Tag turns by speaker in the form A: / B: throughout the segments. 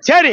A: சரி.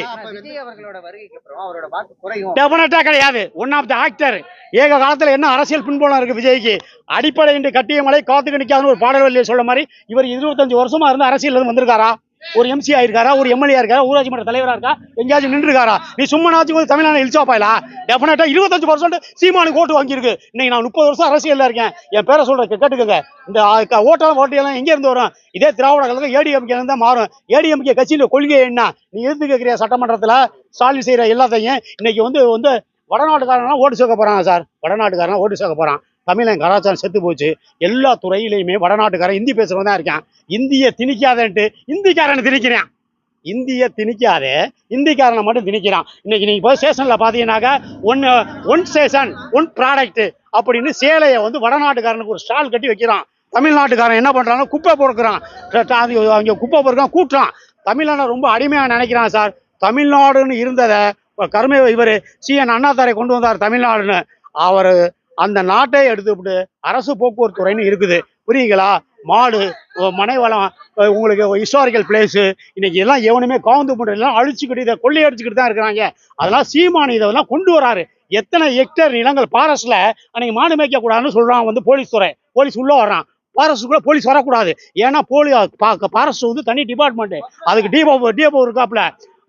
A: கிடையாது. One of the actor ஏக காலத்துல என்ன அரசியல் பின்புலம் இருக்கு விஜய்க்கு? அடிப்படை என்று கட்டிய மலை காத்துக்கு நிக்காதுன்னு ஒரு பாடல் வழியை சொல்ல மாதிரி இவர் இருபத்தஞ்சு வருஷமா இருந்து அரசியல் வந்திருக்காரா? ஒரு எம்சி ஆயிருக்காரா? ஒரு எம்எல்ஏ இருக்காரா ஊராட்சி மன்ற தலைவரா இருக்கா? எங்கேயாச்சும் நின்றுருக்காரா? நீ சும்மா நாச்சும் போது தமிழ்நாடு இழிச்சா பாயலா? டெஃபினட்டா இருபத்தஞ்சு பர்சன்ட் சீமானுக்கு ஓட்டு வாங்கியிருக்கு. இன்னைக்கு நான் முப்பது வருஷம் அரசியல்ல இருக்கேன். என் பேரை சொல்ற கேட்டுக்கோங்க. இந்த ஆ, ஓட்டெல்லாம் ஓட்டையெல்லாம் இருந்து வரும்? இதே திராவிட கழகம் ஏடிஎம்கே இருந்தா மாறும். ஏடிஎம்கே கட்சியில கொள்கை என்ன? நீ இருந்து கேட்கிறியா சட்டமன்றத்துல? ஸ்டாலின் செய்யற எல்லாத்தையும். இன்னைக்கு வந்து வந்து வடநாட்டுக்காரனா ஓட்டு சேர்க்க போகிறாங்க சார். வடநாட்டுக்காரனா ஓட்டு சேர்க்க போறான். தமிழன் கலாச்சாரம் செத்து போச்சு. எல்லா துறையிலையுமே வடநாட்டுக்காரன் இந்தி பேசுறவன் தான் இருக்கான். இந்திய திணிக்காதன்ட்டு இந்திக்காரனை திணிக்கிறான். இந்திய திணிக்காதே இந்திக்காரனை மட்டும் திணிக்கிறான். இன்னைக்கு நீங்க போய் ஸ்டேஷன்ல பார்த்தீங்கன்னாக்கா one one station one product அப்படின்னு சேலையை வந்து வடநாட்டுக்காரனுக்கு ஒரு ஸ்டால் கட்டி வைக்கிறான். தமிழ்நாட்டுக்காரன் என்ன பண்றாங்க குப்பை பொறுக்கிறான். அங்கே குப்பை பொறுக்கிறான் கூட்டுறான். தமிழனை ரொம்ப அடிமையாக நினைக்கிறான் சார். தமிழ்நாடுன்னு இருந்ததை கருமை இவர் சிஎன் அண்ணாத்தாரை கொண்டு வந்தார் தமிழ்நாடுன்னு. அவர் அந்த நாட்டை எடுத்துக்கிட்டு அரசு போக்குவரத்து துறைன்னு இருக்குது. புரியுங்களா மாடு மனைவளம் மனை வளம் உங்களுக்கு ஹிஸ்டாரிக்கல் பிளேஸு இன்னைக்கு எல்லாம் எவனுமே காந்து பண்ணுறது எல்லாம் அழிச்சுக்கிட்டு இதை கொள்ளையடிச்சுக்கிட்டு தான் இருக்கிறாங்க. அதெல்லாம் சீமானு இதெல்லாம் கொண்டு வராரு. எத்தனை ஹெக்டேர் நிலங்கள் பாரஸில் அன்னைக்கு மாடு மேய்க்க கூடாதுன்னு சொல்றான் வந்து போலீஸ் துறை. போலீஸ் உள்ள வர்றான். பாரஸ்டுக்குள்ள போலீஸ் வரக்கூடாது. ஏன்னா போலி ஃபாரஸ்ட் வந்து தனி டிபார்ட்மெண்ட் அதுக்கு டிபோ டிபோ இருக்காப்புல.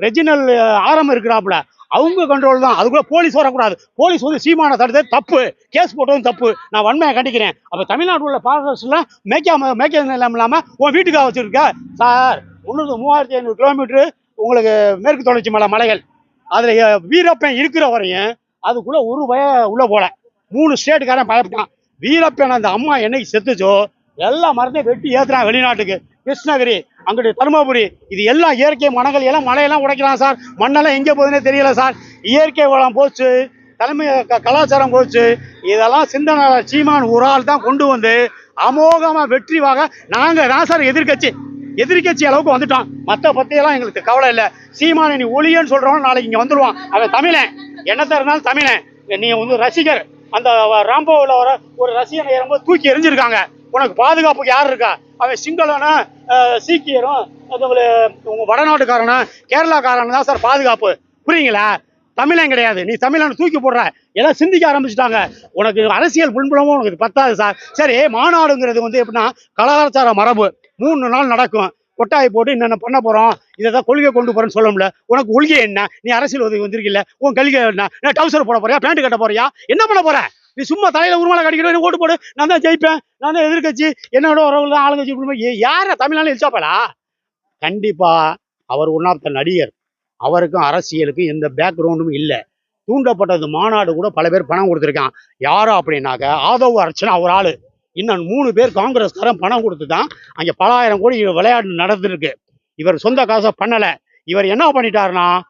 A: ரெஜினல் ஆரம் இருக்கிறாப்புல. அவங்க கண்ட்ரோல் தான். அதுக்குள்ள போலீஸ் வரக்கூடாது. போலீஸ் வந்து சீமான தடுத்தது தப்பு. கேஸ் போட்டதும் தப்பு. நான் வன்மையை கண்டிக்கிறேன். அப்போ தமிழ்நாட்டில் உள்ள ஃபாரஸ்ட்லாம் மேய்க்காம மேய்க்க நிலம் இல்லாமல் உன் வீட்டுக்காக வச்சிருக்க? சார் முந்நூறு மூவாயிரத்தி ஐநூறு கிலோமீட்டர் உங்களுக்கு மேற்கு தொடர்ச்சி மலை மலைகள். அதில் வீரப்பன் இருக்கிற வரையும் அதுக்குள்ளே ஒரு பய உள்ளே போல. மூணு ஸ்டேட்டுக்காரன் பயப்பட்டான். வீரப்பன் அந்த அம்மா என்னைக்கு செத்துச்சோ எல்லா மரத்தையும் வெட்டி ஏற்றுறான் வெளிநாட்டுக்கு. கிருஷ்ணகிரி அங்கிட்டு தருமபுரி இது எல்லாம் இயற்கை மனங்கள் எல்லாம் மலையெல்லாம் உடைக்கிறான் சார். மண்ணெல்லாம் எங்கே போகுதுன்னே தெரியல சார். இயற்கை வளம் போச்சு தலைமை க- கலாச்சாரம் போச்சு. இதெல்லாம் சிந்தனை சீமான் ஒரு ஆள் தான் கொண்டு வந்து அமோகமாக வெற்றிவாக நாங்கள் தான் சார் எதிர்க்கட்சி எதிர்க்கட்சி அளவுக்கு வந்துட்டோம். மற்ற பற்றியெல்லாம் எங்களுக்கு கவலை இல்லை. சீமானை நீ ஒளியன்னு சொல்கிறவன் நாளைக்கு இங்கே வந்துடுவான் அவன் தமிழன். என்னத்த இருந்தாலும் தமிழன். நீ வந்து ரசிகர். அந்த ராம்போவில் வர ஒரு ரசிகனை ஏறும்போது தூக்கி எரிஞ்சிருக்காங்க உனக்கு பாதுகாப்புக்கு யார் இருக்கா? அவன் சிங்களனா சீக்கியரும் உங்க வடநாட்டுக்காரனா கேரளாக்காரன் தான் சார் பாதுகாப்பு. புரியுங்களா தமிழன் கிடையாது. நீ தமிழனை தூக்கி போடுற. எல்லாம் சிந்திக்க ஆரம்பிச்சிட்டாங்க. உனக்கு அரசியல் பின்புலமும் உனக்கு இது பத்தாது சார். சரி மாநாடுங்கிறது வந்து எப்படின்னா கலாச்சார மரபு. மூணு நாள் நடக்கும். கொட்டாய் போட்டு என்னென்ன பண்ண போறோம் இதை தான் கொள்கை கொண்டு போறேன்னு சொல்ல முடியல. உனக்கு கொள்கை என்ன? நீ அரசியல் உதவி வந்திருக்கில்ல. உன் கல்கை என்ன? டவுசர் போட போறியா? பேண்ட் கட்ட போறியா? என்ன பண்ண போற? நீ சும்மா தலையில உருமலை கடிக்கிறேன் ஓட்டு போடு. நான் தான் ஜெயிப்பேன். நான் தான் எதிர்கட்சி என்னோட உறவுல தான் ஆளுங்கட்சி குடும்பம். ஏ- யார தமிழ்நாடு இழிச்சாப்பலா கண்டிப்பா அவர் ஒன் ஆஃப் த நடிகர். அவருக்கும் அரசியலுக்கும் எந்த பேக்ரவுண்டும் இல்லை. தூண்டப்பட்டது மாநாடு கூட பல பேர் பணம் கொடுத்துருக்கான். யாரோ அப்படின்னாக்க ஆதவ் அர்ச்சனா ஒரு ஆளு. இன்னும் மூணு பேர் காங்கிரஸ்காரன் பணம் கொடுத்து தான் அங்கே பலாயிரம் கோடி விளையாட்டு நடந்துருக்கு. இவர் சொந்த காசை பண்ணலை. இவர் என்ன பண்ணிட்டாருன்னா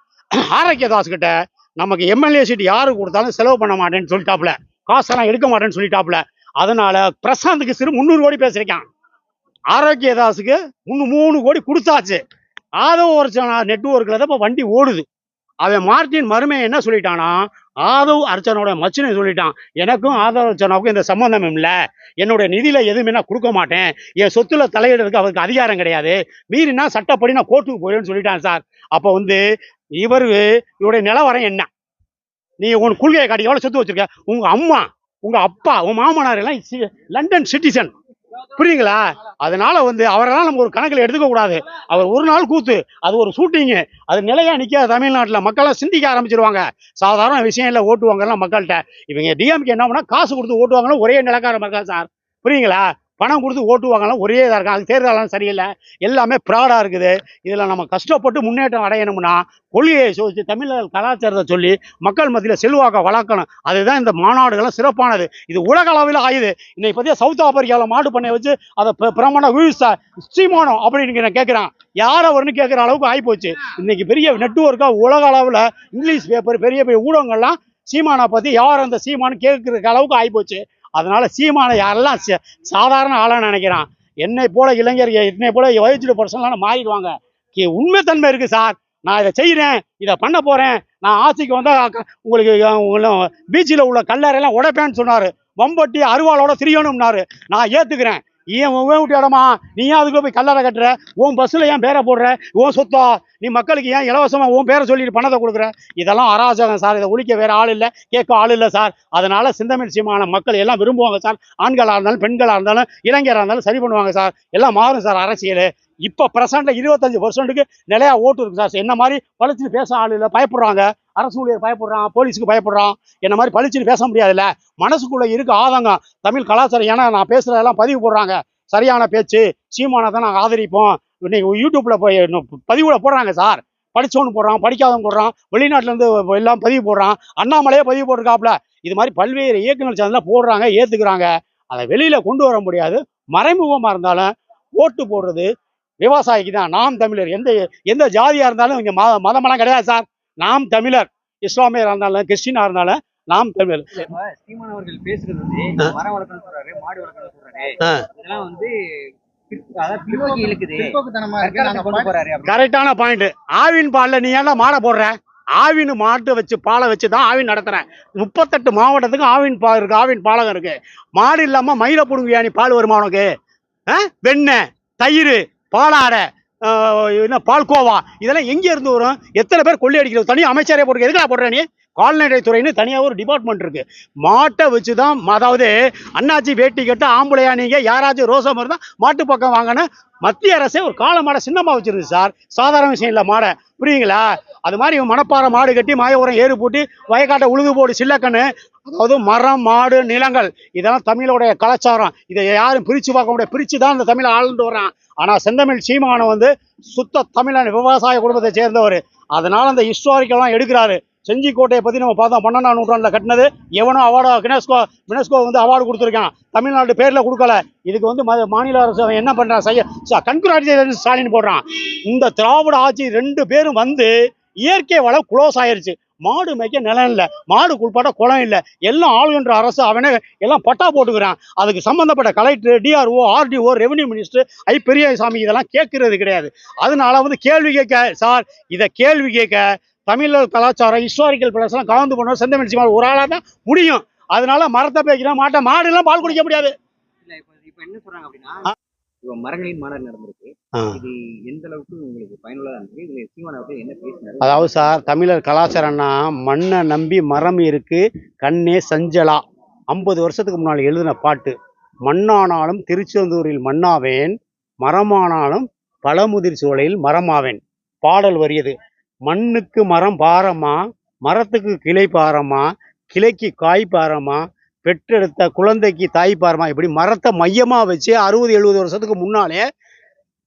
A: ஆரோக்கியதாஸ் கிட்ட நமக்கு எம்எல்ஏ சீட் யாருக்கு கொடுத்தாலும் செலவு பண்ண மாட்டேன்னு சொல்லிட்டாப்புல. காசெல்லாம் எடுக்க மாட்டேன்னு சொல்லிட்டாப்புல. அதனால பிரசாந்துக்கு சிறு முந்நூறு கோடி பேசியிருக்கான். ஆரோக்கியதாஸுக்கு முன்னு மூணு கோடி கொடுத்தாச்சு. ஆதவ அர்ச்சனா நெட்ஒர்க்கில் தான் இப்போ வண்டி ஓடுது. அவன் மார்டின் மருமை என்ன சொல்லிட்டானா ஆதவ் அர்ச்சனோட மச்சினை சொல்லிட்டான் எனக்கும் ஆதவ் அர்ச்சனாவுக்கும் இந்த சம்பந்தம் இல்லை. என்னுடைய நிதியில் எதுவுமே நான் கொடுக்க மாட்டேன். என் சொத்துல தலையிடுறதுக்கு அவருக்கு அதிகாரம் கிடையாது. மீறினா சட்டப்படி நான் கோர்ட்டுக்கு போயிடுன்னு சொல்லிட்டான் சார். அப்போ வந்து இவரு இவருடைய நிலவரம் என்ன? நீ உன் கொள்கையை காட்டி எவ்வளோ சொத்து வச்சிருக்க? உங்கள் அம்மா உங்கள் அப்பா உன் மாமனார் எல்லாம் சி- லண்டன் சிட்டிசன் புரியுங்களா அதனால வந்து அவரெல்லாம் நம்ம ஒரு கணக்கில் எடுத்துக்க கூடாது. அவர் ஒரு நாள் கூத்து அது ஒரு ஷூட்டிங்கு அது நிலையா நிற்காது தமிழ்நாட்டில். மக்கள்லாம் சிந்திக்க ஆரம்பிச்சிருவாங்க. சாதாரண விஷயம் இல்லை ஓட்டுவாங்கலாம் மக்கள்கிட்ட. இவங்க டிஎம்கே என்ன பண்ணால் காசு கொடுத்து ஓட்டுவாங்கன்னா ஒரே நிலக்கார மக்கள் சார். புரியுங்களா பணம் கொடுத்து ஓட்டுவாங்கலாம் ஒரே இதாக இருக்கும் அது தேர்தலாம் சரியில்லை. எல்லாமே ப்ராடாக இருக்குது. இதில் நம்ம கஷ்டப்பட்டு முன்னேற்றம் அடையணும்னா கொள்கையை சொல்லி தமிழர் கலாச்சாரத்தை சொல்லி மக்கள் மத்தியில் செல்வாக்க வளர்க்கணும். அதுதான் இந்த மாநாடுகள்லாம் சிறப்பானது. இது உலக அளவில் ஆயுது. இன்னைக்கு பார்த்தீங்கன்னா சவுத் ஆப்பிரிக்காவில் மாடு பண்ணை வச்சு அதை பிர- பிரமாண சீமானம் ஸ்ரீமானம் அப்படின்னு நான் கேட்குறான். யார் அவர்னு கேட்குற அளவுக்கு ஆகிப்போச்சு இன்னைக்கு பெரிய நெட்ஒர்க்காக உலக அளவில் இங்கிலீஷ் பேப்பர் பெரிய பெரிய ஊடகங்கள்லாம் சீமானை பற்றி யார் அந்த சீமானு கேட்குற அளவுக்கு ஆகிப்போச்சு அதனால சீமானை யாரெல்லாம் சாதாரண ஆளாக நினைக்கிறான்? என்னை போல இளைஞர் என்னை போல வயசுல பர்சன்லாம் மாறிடுவாங்க. உண்மைத்தன்மை இருக்கு சார். நான் இதை செய்கிறேன் இதை பண்ண போகிறேன் நான் ஆசைக்கு வந்தால் உங்களுக்கு உங்களுக்கு பீச்சில் உள்ள கல்லறையெல்லாம் உடைப்பேன்னு சொன்னார். வம்பட்டி அருவாளோட திரியணும்னாரு. நான் ஏற்றுக்கிறேன் ஏன் உன் வீட்டு இடமா நீ ஏன் அதுக்குள்ள போய் கல்லறை கட்டுற? உன் பஸ்ஸில் ஏன் பேரை போடுற? உன் சொத்தா? நீ மக்களுக்கு ஏன் இலவசமா உன் பேரை சொல்லிட்டு பணத்தை கொடுக்குற? இதெல்லாம் அராஜகம் சார். இதை ஒழிக்க வேற ஆள் இல்லை கேட்க ஆள் இல்லை சார். அதனால சிந்தமிழ் மக்கள் எல்லாம் விரும்புவாங்க சார். ஆண்களாக இருந்தாலும் பெண்களாக இருந்தாலும் இளைஞராக இருந்தாலும் சரி பண்ணுவாங்க சார். எல்லாம் மாறும் சார் அரசியல். இப்போ ப்ரெசென்ட்ல இருபத்தஞ்சு பர்சன்ட்டுக்கு நிலையா ஓட்டு இருக்குது சார். என்ன மாதிரி பழிச்சுன்னு பேச ஆள் இல்லை பயப்படுறாங்க. அரசு ஊழியர் பயப்படுறான் போலீஸுக்கு பயப்படுறான். என்ன மாதிரி பழிச்சுன்னு பேச முடியாதுல்ல. மனசுக்குள்ளே இருக்க ஆதங்கம். தமிழ் கலாச்சாரம் ஏன்னா நான் பேசுறதெல்லாம் பதிவு போடுறாங்க. சரியான பேச்சு சீமானை தான் நாங்கள் ஆதரிப்போம். இன்னைக்கு யூடியூப்பில் போய் பதிவில் பதிவுல போடுறாங்க சார். படித்தவனு போடுறான் படிக்காதவன் போடுறான். வெளிநாட்டிலேருந்து எல்லாம் பதிவு போடுறான். அண்ணாமலையே பதிவு போட்டிருக்காப்புல. இது மாதிரி பல்வேறு இயக்குனர் சேனலில் போடுறாங்க ஏற்றுக்கிறாங்க அதை வெளியில் கொண்டு வர முடியாது. மறைமுகமாக இருந்தாலும் ஓட்டு போடுறது விவசாயிக்கு தான் நாம் தமிழர். எந்த எந்த ஜாதியா இருந்தாலும் இங்க மத மதமெல்லாம் கிடையாது சார். நாம் தமிழர். இஸ்லாமியரா இருந்தாலும் கிறிஸ்டினா இருந்தாலும் நாம் தமிழர்.
B: சீமான் அவர்கள் பேசுறது வந்து மரம் வளர்க்கணும்னு சொல்றாரு மாடு வளர்க்கணும்னு சொல்றாரு. இதெல்லாம் வந்து.
A: கரெக்டான பாயிண்ட் ஆவின் பால்ல நீ ஏன்டா மாடை போடுற? ஆவின் மாட்டு வச்சு பாலை வச்சு தான் ஆவின் நடத்துறேன். முப்பத்தெட்டு மாவட்டத்துக்கு ஆவின் பால் இருக்கு ஆவின் பாலகம் இருக்கு. மாடு இல்லாம மயில புடுங்குவியா நீ பால் வருமா உனக்கு? ஆ? வெண்ணெய் தயிர் பாலாடை என்ன பால்கோவா இதெல்லாம் எங்கே இருந்து வரும்? எத்தனை பேர் கொள்ளை அடிக்கிறது தனி அமைச்சரே போட்டு எதுக்கா போடுற நீ? கால்நடைத்துறைன்னு தனியாக ஒரு டிபார்ட்மெண்ட் இருக்குது மாட்டை வச்சு தான் அதாவது அண்ணாச்சி வேட்டி கட்ட ஆம்பளையா நீங்கள் யாராச்சும் ரோசம் இருந்தால் மாட்டு பக்கம் வாங்கின மத்திய அரசே ஒரு கால மாடை சின்னமாக வச்சிருக்கு சார். சாதாரண விஷயம் இல்லை மாடை. புரியுங்களா அது மாதிரி இவன் மணப்பாறை மாடு கட்டி மாய உரம் ஏறு போட்டு வயக்காட்டை உழுது போடு சில்லக்கண்ணு அதாவது மரம் மாடு நிலங்கள் இதெல்லாம் தமிழோடைய கலாச்சாரம். இதை யாரும் பிரித்து பார்க்க முடியாது. பிரித்து தான் இந்த தமிழை ஆழ்ந்து வர்றான். ஆனால் செந்தமிழ் சீமானம் வந்து சுத்த தமிழன் விவசாய குடும்பத்தை சேர்ந்தவர். அதனால் அந்த ஹிஸ்டாரிக்கெல்லாம் எடுக்கிறாரு. செஞ்சிக்கோட்டையை பற்றி நம்ம பார்த்தோம். பன்னெண்டாம் நூற்றாண்டில் கட்டினது. எவனோ அவார்டோ யுனெஸ்கோ யுனெஸ்கோ வந்து அவார்டு கொடுத்துருக்கான். தமிழ்நாடு பேரில் கொடுக்கல. இதுக்கு வந்து ம- மாநில அரசு அவன் என்ன பண்ணுறான் செய்ய கண்குராட்சி ஸ்டாலின் போடுறான். இந்த திராவிட ஆட்சி ரெண்டு பேரும் வந்து இயற்கை வளம் குளோஸ் ஆயிடுச்சு மாடு மேய்க்க நிலம் இல்லை. மாடு குளிப்பாட்ட குளம் இல்லை. எல்லாம் ஆளுகின்ற அரசு அவனே எல்லாம் பட்டா போட்டுக்கிறான். அதுக்கு சம்மந்தப்பட்ட collector DRO RDO revenue minister I Periyasamy இதெல்லாம் கேட்கறது கிடையாது. அதனால வந்து கேள்வி கேட்க சார் இதை கேள்வி கேட்க தமிழர் கலாச்சாரம் ஹிஸ்டாரிக்கல் பிளஸ்லாம் கலந்து போனோம் செந்தமிழ் சீமான் ஒரு ஆளாக தான் முடியும். அதனால மரத்தை பேய்க்கிறா மாட்டை மாடுலாம் பால் குடிக்க முடியாது.
B: இப்ப என்ன சொல்றாங்க அப்படின்னா இப்ப மரங்களின் மாநாடு நடந்திருக்கு. இது எந்த அளவுக்கு உங்களுக்கு பயனுள்ளதா இருக்கு? இதுல சீமான் அவர்கள் என்ன பேசினாரு?
A: அதாவது சார் தமிழர் கலாச்சாரம்னா மண்ணை நம்பி மரம் இருக்கு கண்ணே சஞ்சலா. ஐம்பது வருஷத்துக்கு முன்னால் எழுதின பாட்டு மண்ணானாலும் திருச்செந்தூரில் மண்ணாவேன் மரமானாலும் பழமுதிர் சோலையில் மரமாவேன். பாடல் வரியது. மண்ணுக்கு மரம் பாரமா? மரத்துக்கு கிளை பாரமா? கிளைக்கு காய் பாரமா? பெற்றெடுத்த குழந்தைக்கு தாய் பாரமா? இப்படி மரத்தை மையமாக வச்சு அறுபது எழுபது வருஷத்துக்கு முன்னாலே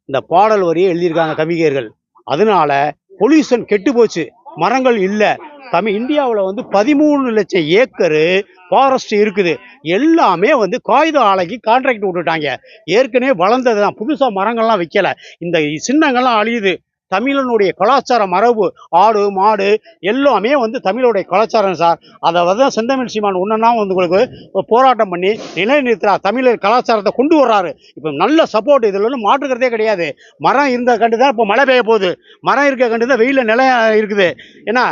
A: இந்த பாடல் வரியை எழுதியிருக்காங்க கவிஞர்கள். அதனால பொல்யூஷன் கெட்டு போச்சு. மரங்கள் இல்லை. தமிழ் இந்தியாவில் வந்து பதிமூணு லட்சம் ஏக்கரு ஃபாரஸ்ட் இருக்குது. எல்லாமே வந்து காகித ஆலைக்கு கான்ட்ராக்ட் விட்டுட்டாங்க. ஏற்கனவே வளர்ந்தது தான் புதுசாக மரங்கள்லாம் வைக்கல. இந்த சின்னங்கள்லாம் அழியுது. தமிழனுடைய கலாச்சார மரபு ஆடு மாடு எல்லாமே வந்து தமிழோடைய கலாச்சாரம் சார் அதை வந்து செந்தமிழ் சீமான் ஒன்றுனா வந்து உங்களுக்கு போராட்டம் பண்ணி நிலைநிறுத்துறா. தமிழர் கலாச்சாரத்தை கொண்டு வர்றாரு. இப்போ நல்ல சப்போர்ட் இதில் ஒன்றும் மாற்றுக்கிறதே கிடையாது. மரம் இருந்த கண்டு தான் இப்போ மழை பெய்ய போகுது. மரம் இருக்க கண்டு தான் வெயிலில் நிலையா இருக்குது. ஏன்னா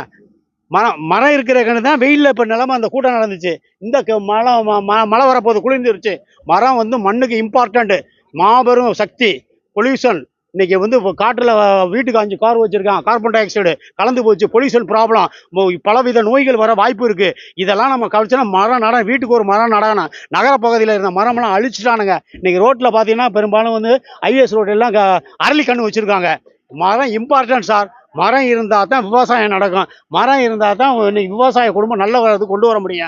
A: மரம் மரம் இருக்கிற கண்டு தான் வெயிலில் இப்போ நிலமை அந்த கூட்டம் நடந்துச்சு. இந்த க- மழை ம- மழை வரப்போகுது குளிர்ந்துருச்சு. மரம் வந்து மண்ணுக்கு இம்பார்ட்டண்ட்டு மாபெரும் சக்தி பொல்யூஷன் இன்னைக்கு வந்து காட்டில் வீட்டுக்கு அஞ்சு கார் வச்சுருக்கான். கார்பன் டை ஆக்சைடு கலந்து போச்சு. பொல்யூஷன் ப்ராப்ளம் பலவித நோய்கள் வர வாய்ப்பு இருக்குது இதெல்லாம் நம்ம கழிச்சோன்னா மரம் நட வீட்டுக்கு ஒரு மரம் நடணும் நகரப்பகுதியில் இருந்த மரம்லாம் அழிச்சிட்டானுங்க. இன்றைக்கி ரோட்டில் பார்த்தீங்கன்னா பெரும்பாலும் வந்து ஐஎஸ் ரோட்டெல்லாம் அரளி க- வச்சுருக்காங்க. மரம் இம்பார்ட்டன்ட் சார் மரம் இருந்தால் தான் விவசாயம் நடக்கும். மரம் இருந்தால் தான் இன்னைக்கு விவசாய குடும்பம் நல்ல வரது கொண்டு வர முடியும்.